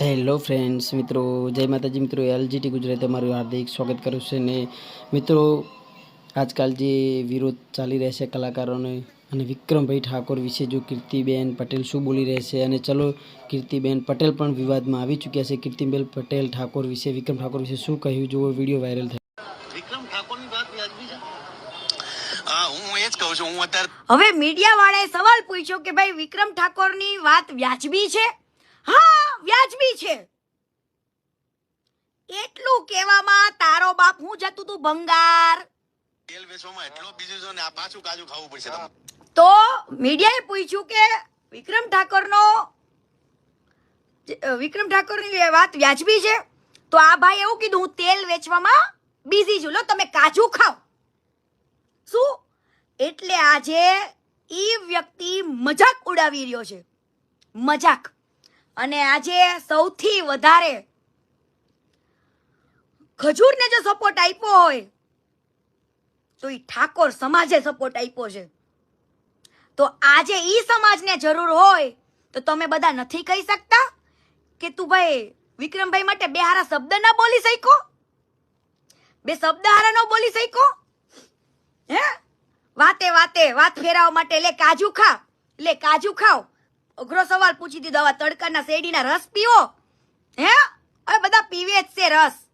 Hello friends મિત્રો જય માતાજી મિત્રો એલજીટી ગુજરાત તમારું હાર્દિક સ્વાગત કરું છું ને મિત્રો આજકાલ જે વિરોધ ચાલી રહેશે કલાકારોને અને વિક્રમભાઈ ઠાકોર વિશે જો કીર્તિબેન પટેલ શું બોલી રહેશે અને ચલો કીર્તિબેન પટેલ પણ વિવાદમાં આવી ચૂક્યા છે. કીર્તિબેન પટેલ ઠાકોર વિશે વિક્રમ ઠાકોર વિશે શું કહ્યું? જુઓ વીડિયો વાયરલ થયો. વિક્રમ ઠાકોરની વાત વ્યાજબી છે? હા હું એ જ કહું છું હું અત્યારે હવે મીડિયા વાળાએ સવાલ પૂછ્યો કે ભાઈ વિક્રમ ઠાકોરની વાત વ્યાજબી છે? હા વ્યાજબી છે. એટલું કહેવામાં તારો બાપ હું જતું તું ભંગાર. તેલ વેચવામાં એટલો બીજું છે ને આ પાછું કાજુ ખાવું પડશે તો મીડિયાએ પૂછ્યું કે વિક્રમ ઠાકોરનો વિક્રમ ઠાકોરની વાત વ્યાજબી છે તો આ ભાઈ એવું કીધું હું તેલ વેચવામાં બિઝી છું. લો તમે કાજુ ખાઓ. શું? એટલે આજે એ વ્યક્તિ મજાક ઉડાવી રહ્યો છે. મજાક. અને આજે સૌથી વધારે ખજૂરને જો સપોર્ટ આપ્યો હોય, તો એ ઠાકોર સમાજે સપોર્ટ આપ્યો છે. તો આજે એ સમાજને જરૂર હોય, તો તમે બધા નથી કહી શકતા કે તું ભાઈ વિક્રમભાઈ માટે બે હારા શબ્દ ના બોલી શકો બે શબ્દ હારા ન બોલી શક્યો? હે? વાતે વાતે વાત ફેરાવા માટે લે કાજુ ખા, લે કાજુ ખાઓ. અઘરો સવાલ પૂછી દીધો. આવા તડકાના શેરડીના રસ પીવો. હે? હવે બધા પીવે જ છે રસ.